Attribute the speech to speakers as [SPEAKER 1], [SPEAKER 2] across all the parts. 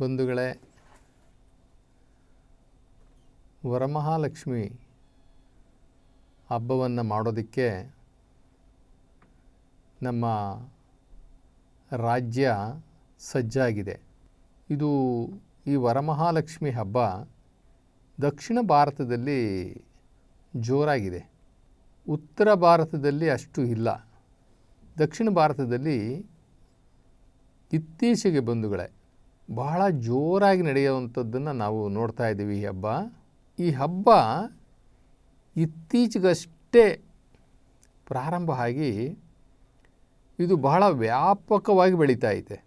[SPEAKER 1] ಬಂಧುಗಳೇ, ವರಮಹಾಲಕ್ಷ್ಮಿ ಹಬ್ಬವನ್ನು ಮಾಡೋದಕ್ಕೆ ನಮ್ಮ ರಾಜ್ಯ ಸಜ್ಜಾಗಿದೆ. ಇದು ಈ ವರಮಹಾಲಕ್ಷ್ಮಿ ಹಬ್ಬ ದಕ್ಷಿಣ ಭಾರತದಲ್ಲಿ ಜೋರಾಗಿದೆ. ಉತ್ತರ ಭಾರತದಲ್ಲಿ ಅಷ್ಟು ಇಲ್ಲ. ದಕ್ಷಿಣ ಭಾರತದಲ್ಲಿ ಇತ್ತೀಚೆಗೆ ಬಂಧುಗಳೇ ಬಹಳ ಜೋರಾಗಿ ನಡೆಯುವಂಥದ್ದನ್ನು ನಾವು ನೋಡ್ತಾ ಇದ್ದೀವಿ ಈ ಹಬ್ಬ. ಈ ಹಬ್ಬ ಇತ್ತೀಚೆಗಷ್ಟೇ ಪ್ರಾರಂಭ ಆಗಿ ಇದು ಬಹಳ ವ್ಯಾಪಕವಾಗಿ ಬೆಳೀತಾ ಇದೆ.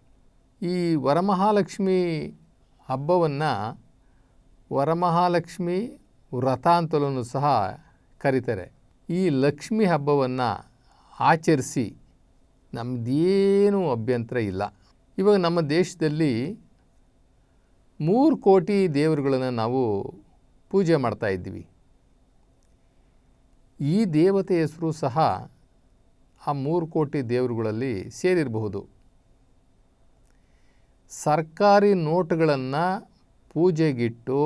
[SPEAKER 1] ಈ ವರಮಹಾಲಕ್ಷ್ಮಿ ಹಬ್ಬವನ್ನು ವರಮಹಾಲಕ್ಷ್ಮಿ ವ್ರತ ಅಂತಲೂ ಸಹ ಕರೀತಾರೆ. ಈ ಲಕ್ಷ್ಮಿ ಹಬ್ಬವನ್ನು ಆಚರಿಸಿ ನಮ್ಮದೇನೂ ಅಭ್ಯಂತರ ಇಲ್ಲ. ಇವಾಗ ನಮ್ಮ ದೇಶದಲ್ಲಿ ಮೂರು ಕೋಟಿ ದೇವರುಗಳನ್ನು ನಾವು ಪೂಜೆ ಮಾಡ್ತಾ ಇದ್ದೀವಿ. ಈ ದೇವತೆ ಹೆಸರು ಸಹ ಆ ಮೂರು ಕೋಟಿ ದೇವರುಗಳಲ್ಲಿ ಸೇರಿರಬಹುದು. ಸರ್ಕಾರಿ ನೋಟುಗಳನ್ನು ಪೂಜೆಗಿಟ್ಟು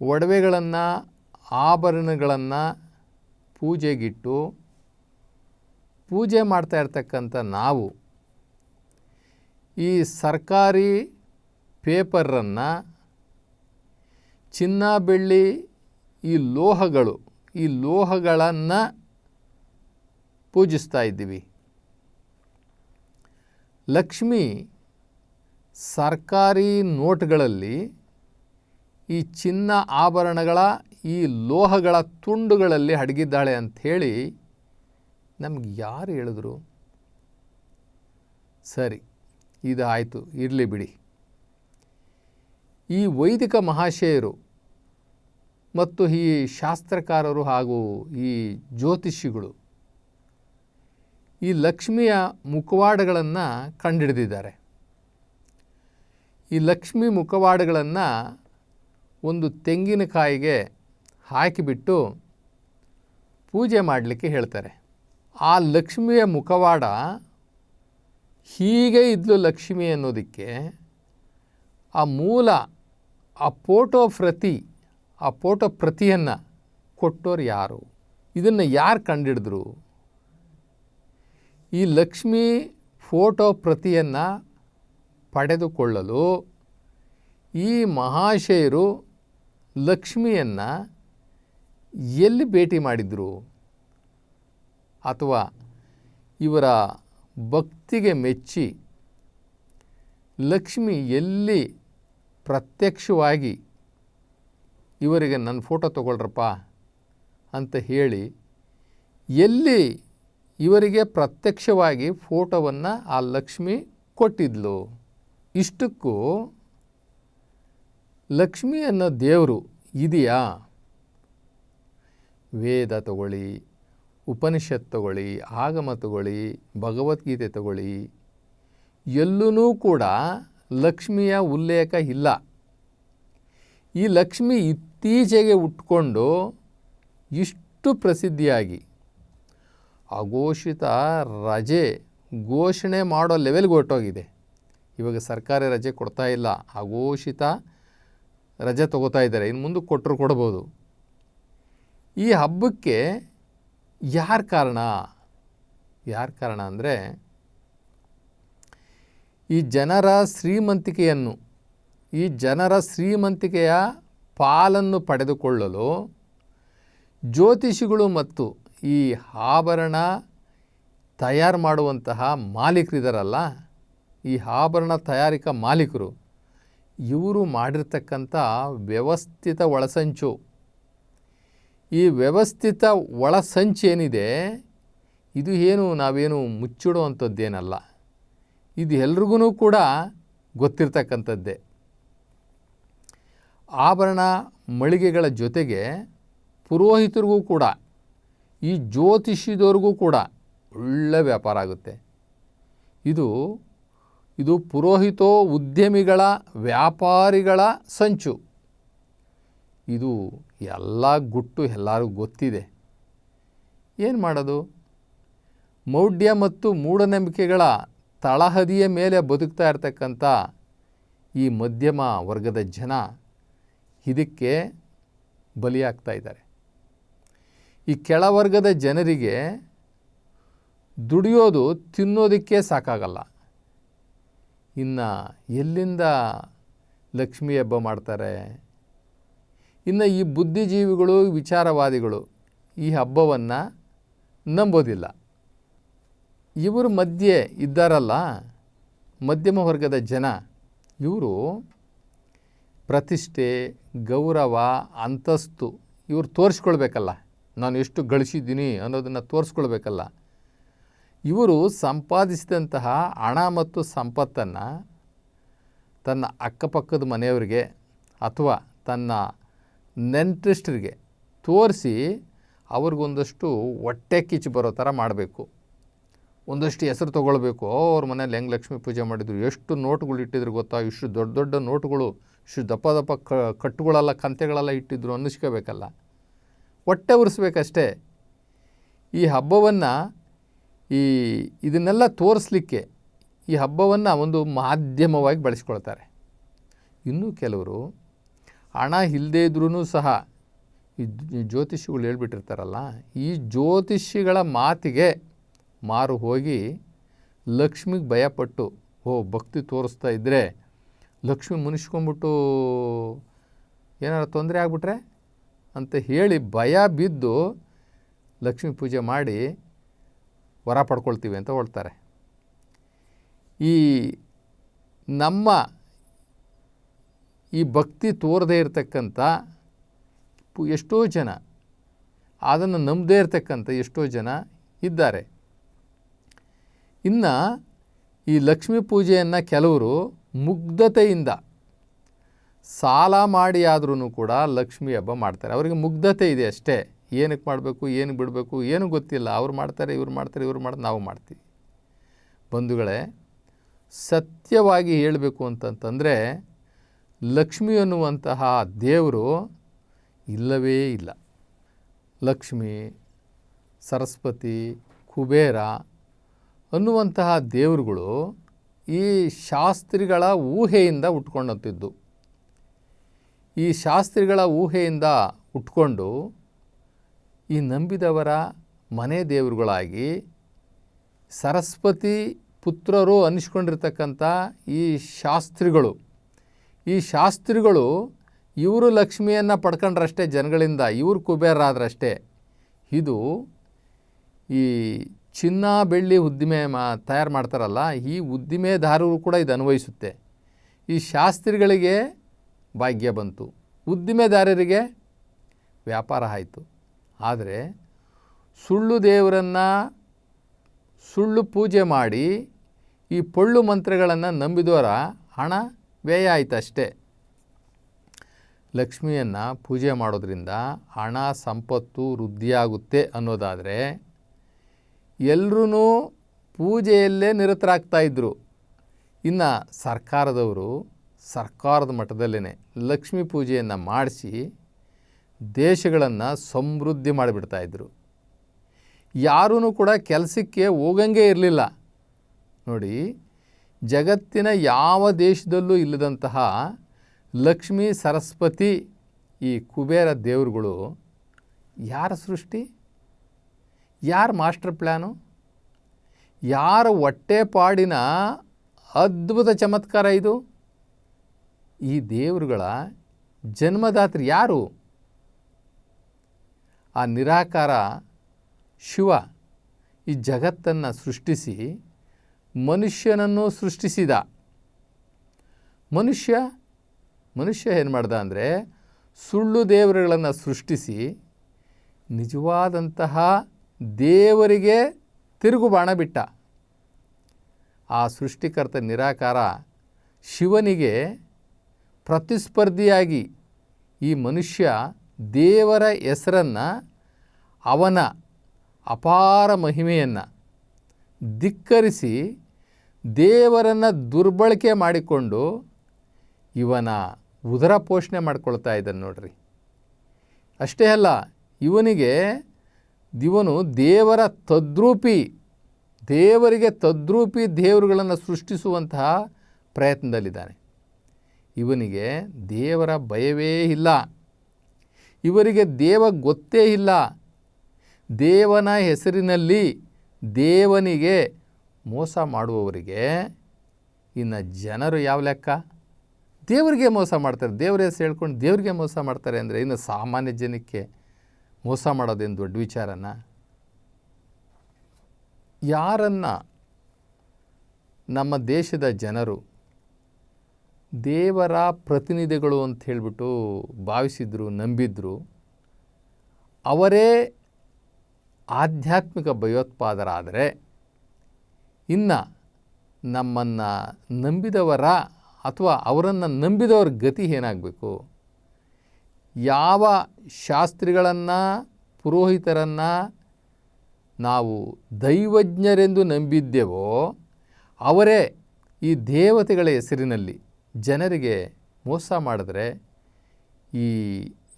[SPEAKER 1] ಒಡವೆಗಳನ್ನು, ಆಭರಣಗಳನ್ನು ಪೂಜೆಗಿಟ್ಟು ಪೂಜೆ ಮಾಡ್ತಾ ಇರ್ತಕ್ಕಂಥ ನಾವು ಈ ಸರ್ಕಾರಿ ಪೇಪರನ್ನು ಚಿನ್ನ ಬೆಳ್ಳಿ ಈ ಲೋಹಗಳು, ಈ ಲೋಹಗಳನ್ನು ಪೂಜಿಸ್ತಾ ಇದ್ದೀವಿ. ಲಕ್ಷ್ಮಿ ಸರ್ಕಾರಿ ನೋಟ್ಗಳಲ್ಲಿ ಈ ಚಿನ್ನ ಆಭರಣಗಳ, ಈ ಲೋಹಗಳ ತುಂಡುಗಳಲ್ಲಿ ಅಡಗಿದ್ದಾಳೆ ಅಂಥೇಳಿ ನಮ್ಗೆ ಯಾರು ಹೇಳಿದ್ರು? ಸರಿ ಇದು ಆಯಿತು ಇರಲಿ ಬಿಡಿ. ಈ ವೈದಿಕ ಮಹಾಶಯರು ಮತ್ತು ಈ ಶಾಸ್ತ್ರಕಾರರು ಹಾಗೂ ಈ ಜ್ಯೋತಿಷಿಗಳು ಈ ಲಕ್ಷ್ಮಿಯ ಮುಖವಾಡಗಳನ್ನು ಕಂಡುಹಿಡಿದಿದ್ದಾರೆ ಈ ಲಕ್ಷ್ಮಿ ಮುಖವಾಡಗಳನ್ನು ಒಂದು ತೆಂಗಿನಕಾಯಿಗೆ ಹಾಕಿಬಿಟ್ಟು ಪೂಜೆ ಮಾಡಲಿಕ್ಕೆ ಹೇಳ್ತಾರೆ. ಆ ಲಕ್ಷ್ಮಿಯ ಮುಖವಾಡ ಹೀಗೆ ಇದ್ಲು ಲಕ್ಷ್ಮಿ ಅನ್ನೋದಕ್ಕೆ ಆ ಮೂಲ ಆ ಫೋಟೋ ಪ್ರತಿ, ಆ ಫೋಟೋ ಪ್ರತಿಯನ್ನು ಕೊಟ್ಟೋರು ಯಾರು? ಇದನ್ನು ಯಾರು ಕಂಡಿಡಿದ್ರು? ಈ ಲಕ್ಷ್ಮಿ ಫೋಟೋ ಪ್ರತಿಯನ್ನು ಪಡೆದುಕೊಳ್ಳಲು ಈ ಮಹಾಶಯರು ಲಕ್ಷ್ಮಿಯನ್ನು ಎಲ್ಲಿ ಭೇಟಿ ಮಾಡಿದರು? ಅಥವಾ ಇವರ ಭಕ್ತಿಗೆ ಮೆಚ್ಚಿ ಲಕ್ಷ್ಮಿ ಎಲ್ಲಿ ಪ್ರತ್ಯಕ್ಷವಾಗಿ ಇವರಿಗೆ ನನ್ನ ಫೋಟೋ ತಗೊಳ್ರಪ್ಪ ಅಂತ ಹೇಳಿ ಎಲ್ಲಿ ಇವರಿಗೆ ಪ್ರತ್ಯಕ್ಷವಾಗಿ ಫೋಟೋವನ್ನು ಆ ಲಕ್ಷ್ಮಿ ಕೊಟ್ಟಿದ್ಲು. ಇಷ್ಟಕ್ಕೂ ಲಕ್ಷ್ಮಿ ಅನ್ನೋ ದೇವರು ಇದೆಯಾ? ವೇದ ತಗೊಳ್ಳಿ, ಉಪನಿಷತ್ ತಗೊಳ್ಳಿ, ಆಗಮ ತಗೊಳ್ಳಿ, ಭಗವದ್ಗೀತೆ ತಗೊಳ್ಳಿ ಎಲ್ಲೂ ಕೂಡ ಲಕ್ಷ್ಮಿಯ ಉಲ್ಲೇಖ ಇಲ್ಲ. ಈ ಲಕ್ಷ್ಮಿ ಇತ್ತೀಚೆಗೆ ಉಟ್ಕೊಂಡು ಇಷ್ಟು ಪ್ರಸಿದ್ಧಿಯಾಗಿ ಅಘೋಷಿತ ರಜೆ ಘೋಷಣೆ ಮಾಡೋ ಲೆವೆಲ್ಗೆ ಹೊರಟೋಗಿದೆ. ಇವಾಗ ಸರ್ಕಾರಿ ರಜೆ ಕೊಡ್ತಾ ಇಲ್ಲ. ಅಘೋಷಿತ ರಜೆ ತಗೋತಾ ಇದ್ದಾರೆ. ಇನ್ನು ಮುಂದೆ ಕೊಟ್ಟರು ಕೊಡ್ಬೋದು. ಈ ಹಬ್ಬಕ್ಕೆ ಯಾರು ಕಾರಣ? ಯಾರು ಕಾರಣ ಅಂದರೆ ಈ ಜನರ ಶ್ರೀಮಂತಿಕೆಯನ್ನು, ಈ ಜನರ ಶ್ರೀಮಂತಿಕೆಯ ಪಾಲನ್ನು ಪಡೆದುಕೊಳ್ಳಲು ಜ್ಯೋತಿಷಿಗಳು ಮತ್ತು ಈ ಆಭರಣ ತಯಾರು ಮಾಡುವಂತಹ ಮಾಲೀಕರಿದ್ದಾರಲ್ಲ ಈ ಆಭರಣ ತಯಾರಿಕಾ ಮಾಲೀಕರು, ಇವರು ಮಾಡಿರ್ತಕ್ಕಂಥ ವ್ಯವಸ್ಥಿತ ಒಳಸಂಚು. ಈ ವ್ಯವಸ್ಥಿತ ಒಳಸಂಚು ಏನಿದೆ ಇದು ಏನು ನಾವೇನು ಮುಚ್ಚಿಡುವಂಥದ್ದೇನಲ್ಲ. ಇದು ಎಲ್ರಿಗೂ ಕೂಡ ಗೊತ್ತಿರ್ತಕ್ಕಂಥದ್ದೇ. ಆಭರಣ ಮಳಿಗೆಗಳ ಜೊತೆಗೆ ಪುರೋಹಿತರಿಗೂ ಕೂಡ, ಈ ಜ್ಯೋತಿಷಿದವ್ರಿಗೂ ಕೂಡ ಒಳ್ಳೆ ವ್ಯಾಪಾರ ಆಗುತ್ತೆ. ಇದು ಇದು ಪುರೋಹಿತೋ ಉದ್ಯಮಿಗಳ ವ್ಯಾಪಾರಿಗಳ ಸಂಚು. ಇದು ಎಲ್ಲ ಗುಟ್ಟು ಎಲ್ಲರಿಗೂ ಗೊತ್ತಿದೆ. ಏನು ಮಾಡೋದು? ಮೌಢ್ಯ ಮತ್ತು ಮೂಢನಂಬಿಕೆಗಳ ತಳಹದಿಯ ಮೇಲೆ ಬದುಕ್ತಾ ಇರತಕ್ಕಂಥ ಈ ಮಧ್ಯಮ ವರ್ಗದ ಜನ ಇದಕ್ಕೆ ಬಲಿಯಾಗ್ತಾ ಇದ್ದಾರೆ. ಈ ಕೆಳವರ್ಗದ ಜನರಿಗೆ ದುಡಿಯೋದು, ತಿನ್ನೋದಕ್ಕೆ ಸಾಕಾಗಲ್ಲ. ಇನ್ನು ಎಲ್ಲಿಂದ ಲಕ್ಷ್ಮಿ ಹಬ್ಬ ಮಾಡ್ತಾರೆ? ಇನ್ನು ಈ ಬುದ್ಧಿಜೀವಿಗಳು, ವಿಚಾರವಾದಿಗಳು ಈ ಹಬ್ಬವನ್ನು ನಂಬೋದಿಲ್ಲ. ಇವರು ಮಧ್ಯೆ ಇದ್ದಾರಲ್ಲ, ಮಧ್ಯಮ ವರ್ಗದ ಜನ, ಇವರು ಪ್ರತಿಷ್ಠೆ, ಗೌರವ, ಅಂತಸ್ತು ಇವರು ತೋರಿಸ್ಕೊಳ್ಬೇಕಲ್ಲ. ನಾನು ಎಷ್ಟು ಗಳಿಸಿದ್ದೀನಿ ಅನ್ನೋದನ್ನು ತೋರಿಸ್ಕೊಳ್ಬೇಕಲ್ಲ. ಇವರು ಸಂಪಾದಿಸಿದಂತಹ ಹಣ ಮತ್ತು ಸಂಪತ್ತನ್ನು ತನ್ನ ಅಕ್ಕಪಕ್ಕದ ಮನೆಯವರಿಗೆ ಅಥವಾ ತನ್ನ ನೆಂಟ್ರಿಸ್ಟ್ರಿಗೆ ತೋರಿಸಿ ಅವ್ರಿಗೊಂದಷ್ಟು ಹೊಟ್ಟೆ ಕಿಚ್ಚು ಬರೋ ಥರ ಮಾಡಬೇಕು. ಒಂದಷ್ಟು ಹೆಸರು ತೊಗೊಳ್ಬೇಕು. ಅವ್ರ ಮನೇಲಿ ಹೆಂಗೆ ಲಕ್ಷ್ಮೀ ಪೂಜೆ ಮಾಡಿದ್ರು, ಎಷ್ಟು ನೋಟುಗಳು ಇಟ್ಟಿದ್ರು ಗೊತ್ತಾ? ಇಷ್ಟು ದೊಡ್ಡ ದೊಡ್ಡ ನೋಟುಗಳು, ಇಷ್ಟು ದಪ್ಪ ದಪ್ಪ ಕ, ಕಟ್ಟುಗಳೆಲ್ಲ, ಕಂತೆಗಳೆಲ್ಲ ಇಟ್ಟಿದ್ರು ಅನ್ನಿಸ್ಕೋಬೇಕಲ್ಲ. ಹೊಟ್ಟೆ ಉರಿಸ್ಬೇಕಷ್ಟೇ. ಈ ಹಬ್ಬವನ್ನು, ಈ ಇದನ್ನೆಲ್ಲ ತೋರಿಸ್ಲಿಕ್ಕೆ ಈ ಹಬ್ಬವನ್ನು ಒಂದು ಮಾಧ್ಯಮವಾಗಿ ಬಳಸ್ಕೊಳ್ತಾರೆ. ಇನ್ನೂ ಕೆಲವರು, ಹಣ ಇಲ್ಲದೇ ಇದ್ರೂ ಸಹ ಈ ಜ್ಯೋತಿಷಿಗಳು ಹೇಳ್ಬಿಟ್ಟಿರ್ತಾರಲ್ಲ, ಈ ಜ್ಯೋತಿಷಿಗಳ ಮಾತಿಗೆ ಮಾರು ಹೋಗಿ ಲಕ್ಷ್ಮಿಗೆ ಭಯಪಟ್ಟು ಓ ಭಕ್ತಿ ತೋರಿಸ್ತಾ ಇದ್ದರೆ ಲಕ್ಷ್ಮಿ ಮುನಿಸ್ಕೊಂಬಿಟ್ಟು ಏನಾರು ತೊಂದರೆ ಆಗ್ಬಿಟ್ರೆ? ಅಂತ ಹೇಳಿ ಭಯ ಬಿದ್ದು ಲಕ್ಷ್ಮಿ ಪೂಜೆ ಮಾಡಿ ವರ ಪಡ್ಕೊಳ್ತೀವಿ ಅಂತ ಹೇಳ್ತಾರೆ ಈ ನಮ್ಮ ಈ ಭಕ್ತಿ ತೋರದೇ ಇರತಕ್ಕಂಥ ಎಷ್ಟೋ ಜನ, ಅದನ್ನು ನಂಬದೇ ಇರತಕ್ಕಂಥ ಎಷ್ಟೋ ಜನ ಇದ್ದಾರೆ. ಇನ್ನು ಈ ಲಕ್ಷ್ಮೀ ಪೂಜೆಯನ್ನು ಕೆಲವರು ಮುಗ್ಧತೆಯಿಂದ ಸಾಲ ಮಾಡಿ ಆದ್ರೂ ಕೂಡ ಲಕ್ಷ್ಮಿ ಹಬ್ಬ ಮಾಡ್ತಾರೆ. ಅವರಿಗೆ ಮುಗ್ಧತೆ ಇದೆ ಅಷ್ಟೇ. ಏನಕ್ಕೆ ಮಾಡಬೇಕು, ಏನು ಬಿಡಬೇಕು, ಏನು ಗೊತ್ತಿಲ್ಲ. ಅವ್ರು ಮಾಡ್ತಾರೆ, ಇವ್ರು ಮಾಡ್ತಾರೆ, ಇವ್ರು ಮಾಡಿ ನಾವು ಮಾಡ್ತೀವಿ. ಬಂಧುಗಳೇ, ಸತ್ಯವಾಗಿ ಹೇಳಬೇಕು ಅಂತಂತಂದರೆ ಲಕ್ಷ್ಮಿ ಅನ್ನುವಂತಹ ದೇವರು ಇಲ್ಲವೇ ಇಲ್ಲ. ಲಕ್ಷ್ಮಿ, ಸರಸ್ವತಿ, ಕುಬೇರ ಅನ್ನುವಂತಹ ದೇವರುಗಳು ಈ ಶಾಸ್ತ್ರಿಗಳ ಊಹೆಯಿಂದ ಹುಟ್ಕೊಂಡಂತಿದ್ದು ಈ ಶಾಸ್ತ್ರಿಗಳ ಊಹೆಯಿಂದ ಉಟ್ಕೊಂಡು ಈ ನಂಬಿದವರ ಮನೆ ದೇವರುಗಳಾಗಿ ಸರಸ್ವತಿ ಪುತ್ರರು ಅನ್ನಿಸ್ಕೊಂಡಿರ್ತಕ್ಕಂಥ ಈ ಶಾಸ್ತ್ರಿಗಳು. ಈ ಶಾಸ್ತ್ರಿಗಳು ಇವರು ಲಕ್ಷ್ಮಿಯನ್ನು ಪಡ್ಕೊಂಡ್ರಷ್ಟೇ ಜನಗಳಿಂದ, ಇವರು ಕುಬೇರಾದ್ರಷ್ಟೇ ಇದು ಈ ಚಿನ್ನ, ಬೆಳ್ಳಿ ಉದ್ದಿಮೆ ಮಾ, ತಯಾರು ಮಾಡ್ತಾರಲ್ಲ, ಈ ಉದ್ದಿಮೆದಾರರು ಕೂಡ ಇದು ಅನ್ವಯಿಸುತ್ತೆ. ಈ ಶಾಸ್ತ್ರಿಗಳಿಗೆ ಭಾಗ್ಯ ಬಂತು. ಉದ್ದಿಮೆದಾರರಿಗೆ ವ್ಯಾಪಾರ ಆಯಿತು. ಆದರೆ ಸುಳ್ಳು ದೇವರನ್ನು ಸುಳ್ಳು ಪೂಜೆ ಮಾಡಿ ಈ ಪೊಳ್ಳು ಮಂತ್ರಗಳನ್ನು ನಂಬಿದವರ ಹಣ ವ್ಯಯ ಆಯಿತು ಅಷ್ಟೇ. ಲಕ್ಷ್ಮಿಯನ್ನು ಪೂಜೆ ಮಾಡೋದ್ರಿಂದ ಹಣ, ಸಂಪತ್ತು ವೃದ್ಧಿಯಾಗುತ್ತೆ ಅನ್ನೋದಾದರೆ ಎಲ್ಲರೂ ಪೂಜೆಯಲ್ಲೇ ನಿರತರಾಗ್ತಾ ಇದ್ದರು ಇನ್ನು ಸರ್ಕಾರದವರು ಸರ್ಕಾರದ ಮಟ್ಟದಲ್ಲೇ ಲಕ್ಷ್ಮೀ ಪೂಜೆಯನ್ನು ಮಾಡಿಸಿ ದೇಶಗಳನ್ನು ಸಮೃದ್ಧಿ ಮಾಡಿಬಿಡ್ತಾಯಿದ್ರು ಯಾರೂ ಕೂಡ ಕೆಲಸಕ್ಕೆ ಹೋಗಂಗೆ ಇರಲಿಲ್ಲ. ನೋಡಿ, ಜಗತ್ತಿನ ಯಾವ ದೇಶದಲ್ಲೂ ಇಲ್ಲದಂತಹ ಲಕ್ಷ್ಮೀ ಸರಸ್ವತಿ ಈ ಕುಬೇರ ದೇವರುಗಳು ಯಾರ ಸೃಷ್ಟಿ? ಯಾರ ಮಾಸ್ಟರ್ ಪ್ಲ್ಯಾನು ಯಾರ ಹೊಟ್ಟೆಪಾಡಿನ ಅದ್ಭುತ ಚಮತ್ಕಾರ ಇದು? ಈ ದೇವರುಗಳ ಜನ್ಮದಾತ್ರಿ ಯಾರು? ಆ ನಿರಾಕಾರ ಶಿವ ಈ ಜಗತ್ತನ್ನು ಸೃಷ್ಟಿಸಿ ಮನುಷ್ಯನನ್ನು ಸೃಷ್ಟಿಸಿದ. ಮನುಷ್ಯ ಮನುಷ್ಯ ಏನು ಮಾಡ್ದ ಅಂದರೆ ಸುಳ್ಳು ದೇವರುಗಳನ್ನು ಸೃಷ್ಟಿಸಿ ನಿಜವಾದಂತಹ ದೇವರಿಗೆ ತಿರುಗು ಬಾಣ ಬಿಟ್ಟ. ಆ ಸೃಷ್ಟಿಕರ್ತ ನಿರಾಕಾರ ಶಿವನಿಗೆ ಪ್ರತಿಸ್ಪರ್ಧಿಯಾಗಿ ಈ ಮನುಷ್ಯ ದೇವರ ಹೆಸರನ್ನು, ಅವನ ಅಪಾರ ಮಹಿಮೆಯನ್ನು ಧಿಕ್ಕರಿಸಿ ದೇವರನ್ನು ದುರ್ಬಳಕೆ ಮಾಡಿಕೊಂಡು ಇವನ ಉದರ ಪೋಷಣೆ ಮಾಡ್ಕೊಳ್ತಾ ಇದ್ದಾನೆ ನೋಡ್ರಿ. ಅಷ್ಟೇ ಅಲ್ಲ, ಇವನಿಗೆ ಇವನು ದೇವರ ತದ್ರೂಪಿ, ದೇವರಿಗೆ ತದ್ರೂಪಿ ದೇವರುಗಳನ್ನು ಸೃಷ್ಟಿಸುವಂತಹ ಪ್ರಯತ್ನದಲ್ಲಿದ್ದಾನೆ. ಇವನಿಗೆ ದೇವರ ಭಯವೇ ಇಲ್ಲ. ಇವರಿಗೆ ದೇವ ಗೊತ್ತೇ ಇಲ್ಲ. ದೇವನ ಹೆಸರಿನಲ್ಲಿ ದೇವನಿಗೆ ಮೋಸ ಮಾಡುವವರಿಗೆ ಇನ್ನು ಜನರು ಯಾವ ಲೆಕ್ಕ? ದೇವರಿಗೆ ಮೋಸ ಮಾಡ್ತಾರೆ. ದೇವರ ಹೆಸರು ಹೇಳ್ಕೊಂಡು ದೇವರಿಗೆ ಮೋಸ ಮಾಡ್ತಾರೆ ಅಂದರೆ ಇನ್ನು ಸಾಮಾನ್ಯ ಜನಕ್ಕೆ ಮೋಸ ಮಾಡೋದೇನು ದೊಡ್ಡ ವಿಚಾರನ? ಯಾರನ್ನು ನಮ್ಮ ದೇಶದ ಜನರು ದೇವರ ಪ್ರತಿನಿಧಿಗಳು ಅಂತ ಹೇಳಿಬಿಟ್ಟು ಭಾವಿಸಿದ್ರು, ನಂಬಿದ್ರು, ಅವರೇ ಆಧ್ಯಾತ್ಮಿಕ ಭಯೋತ್ಪಾದರಾದರೆ ಇನ್ನು ನಮ್ಮನ್ನು ನಂಬಿದವರ ಅಥವಾ ಅವರನ್ನು ನಂಬಿದವರ ಗತಿ ಏನಾಗಬೇಕು? ಯಾವ ಶಾಸ್ತ್ರಿಗಳನ್ನು, ಪುರೋಹಿತರನ್ನು ನಾವು ದೈವಜ್ಞರೆಂದು ನಂಬಿದ್ದೆವೋ ಅವರೇ ಈ ದೇವತೆಗಳ ಹೆಸರಿನಲ್ಲಿ ಜನರಿಗೆ ಮೋಸ ಮಾಡಿದ್ರೆ ಈ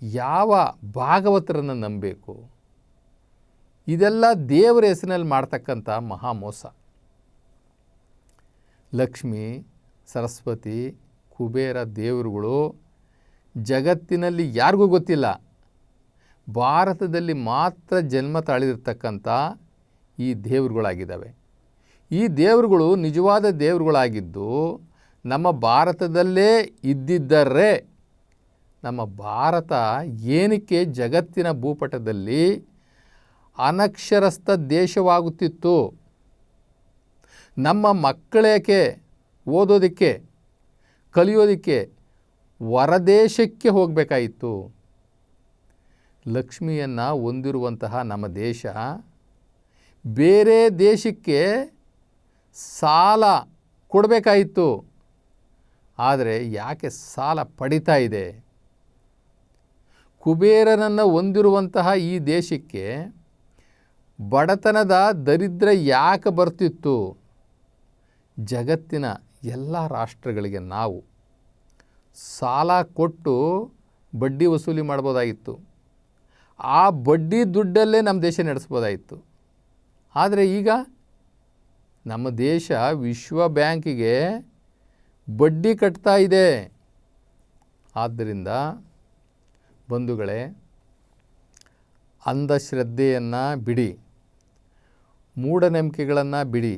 [SPEAKER 1] ಯಾವ ಭಾಗವತರನ್ನು ನಂಬಬೇಕು ಇದೆಲ್ಲ ದೇವರ ಹೆಸರಿನಲ್ಲಿ ಮಾಡ್ತಕ್ಕಂಥ ಮಹಾ ಮೋಸ. ಲಕ್ಷ್ಮಿ, ಸರಸ್ವತಿ, ಕುಬೇರ ದೇವರುಗಳು ಜಗತ್ತಿನಲ್ಲಿ ಯಾರಿಗೂ ಗೊತ್ತಿಲ್ಲ. ಭಾರತದಲ್ಲಿ ಮಾತ್ರ ಜನ್ಮ ತಾಳಿರ್ತಕ್ಕಂಥ ಈ ದೇವರುಗಳಾಗಿದ್ದಾವೆ. ಈ ದೇವರುಗಳು ನಿಜವಾದ ದೇವರುಗಳಾಗಿದ್ದು ನಮ್ಮ ಭಾರತದಲ್ಲೇ ಇದ್ದಿದ್ದರೆ ನಮ್ಮ ಭಾರತ ಏನಕ್ಕೆ ಜಗತ್ತಿನ ಭೂಪಟದಲ್ಲಿ ಅನಕ್ಷರಸ್ಥ ದೇಶವಾಗುತ್ತಿತ್ತು. ನಮ್ಮ ಮಕ್ಕಳೇಕೆ ಓದೋದಕ್ಕೆ, ಕಲಿಯೋದಕ್ಕೆ ಹೊರದೇಶಕ್ಕೆ ಹೋಗಬೇಕಾಯಿತು. ಲಕ್ಷ್ಮಿಯನ್ನು ಹೊಂದಿರುವಂತಹ ನಮ್ಮ ದೇಶ ಬೇರೆ ದೇಶಕ್ಕೆ ಸಾಲ ಕೊಡಬೇಕಾಯಿತ್ತು ಆದರೆ ಯಾಕೆ ಸಾಲ ಪಡಿತಾ ಇದೆ? ಕುಬೇರನನ್ನು ಹೊಂದಿರುವಂತಹ ಈ ದೇಶಕ್ಕೆ ಬಡತನದ ದರಿದ್ರ ಯಾಕೆ ಬರ್ತಿತ್ತು? ಜಗತ್ತಿನ ಎಲ್ಲ ರಾಷ್ಟ್ರಗಳಿಗೆ ನಾವು ಸಾಲ ಕೊಟ್ಟು ಬಡ್ಡಿ ವಸೂಲಿ ಮಾಡ್ಬೋದಾಗಿತ್ತು. ಆ ಬಡ್ಡಿ ದುಡ್ಡಲ್ಲೇ ನಮ್ಮ ದೇಶ ನಡೆಸ್ಬೋದಾಗಿತ್ತು. ಆದರೆ ಈಗ ನಮ್ಮ ದೇಶ ವಿಶ್ವ ಬ್ಯಾಂಕಿಗೆ ಬಡ್ಡಿ ಕಟ್ತಾ ಇದೆ. ಆದ್ದರಿಂದ ಬಂಧುಗಳೇ, ಅಂಧಶ್ರದ್ಧೆಯನ್ನು ಬಿಡಿ, ಮೂಢನಂಬಿಕೆಗಳನ್ನು ಬಿಡಿ.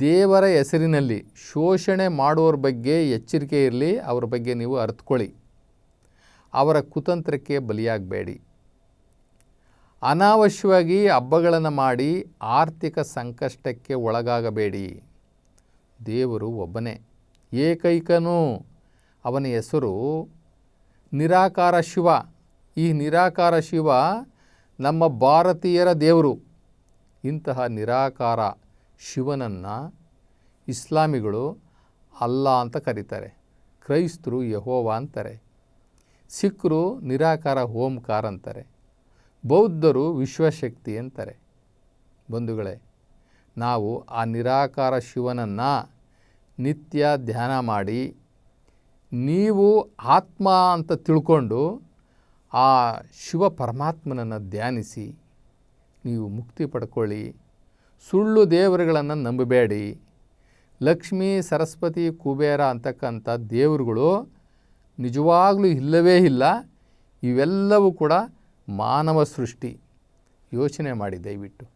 [SPEAKER 1] ದೇವರ ಹೆಸರಿನಲ್ಲಿ ಶೋಷಣೆ ಮಾಡುವವ್ರ ಬಗ್ಗೆ ಎಚ್ಚರಿಕೆ ಇರಲಿ, ಅವ್ರ ಬಗ್ಗೆ ನೀವು ಅರ್ಥಕೊಳ್ಳಿ ಅವರ ಕುತಂತ್ರಕ್ಕೆ ಬಲಿಯಾಗಬೇಡಿ. ಅನಾವಶ್ಯವಾಗಿ ಹಬ್ಬಗಳನ್ನು ಮಾಡಿ ಆರ್ಥಿಕ ಸಂಕಷ್ಟಕ್ಕೆ ಒಳಗಾಗಬೇಡಿ. ದೇವರು ಒಬ್ಬನೇ. ಏಕೈಕನು ಅವನ ಹೆಸರು ನಿರಾಕಾರ ಶಿವ. ಈ ನಿರಾಕಾರ ಶಿವ ನಮ್ಮ ಭಾರತೀಯರ ದೇವರು. ಇಂತಹ ನಿರಾಕಾರ ಶಿವನನ್ನು ಇಸ್ಲಾಮಿಗಳು ಅಲ್ಲ ಅಂತ ಕರೀತಾರೆ. ಕ್ರೈಸ್ತರು ಯಹೋವ ಅಂತಾರೆ. ಸಿಖ್ರು ನಿರಾಕಾರ ಓಂಕಾರ ಅಂತಾರೆ. ಬೌದ್ಧರು ವಿಶ್ವಶಕ್ತಿ ಅಂತಾರೆ. ಬಂಧುಗಳೇ, ನಾವು ಆ ನಿರಾಕಾರ ಶಿವನನ್ನು ನಿತ್ಯ ಧ್ಯಾನ ಮಾಡಿ ನೀವು ಆತ್ಮ ಅಂತ ತಿಳ್ಕೊಂಡು ಆ ಶಿವ ಪರಮಾತ್ಮನನ್ನು ಧ್ಯಾನಿಸಿ ನೀವು ಮುಕ್ತಿ ಪಡ್ಕೊಳ್ಳಿ. ಸುಳ್ಳು ದೇವರುಗಳನ್ನು ನಂಬಬೇಡಿ. ಲಕ್ಷ್ಮೀ, ಸರಸ್ವತಿ, ಕುಬೇರ ಅಂತಕ್ಕಂಥ ದೇವರುಗಳು ನಿಜವಾಗಲೂ ಇಲ್ಲವೇ ಇಲ್ಲ. ಇವೆಲ್ಲವೂ ಕೂಡ ಮಾನವ ಸೃಷ್ಟಿ. ಯೋಚನೆ ಮಾಡಿ ದಯವಿಟ್ಟು.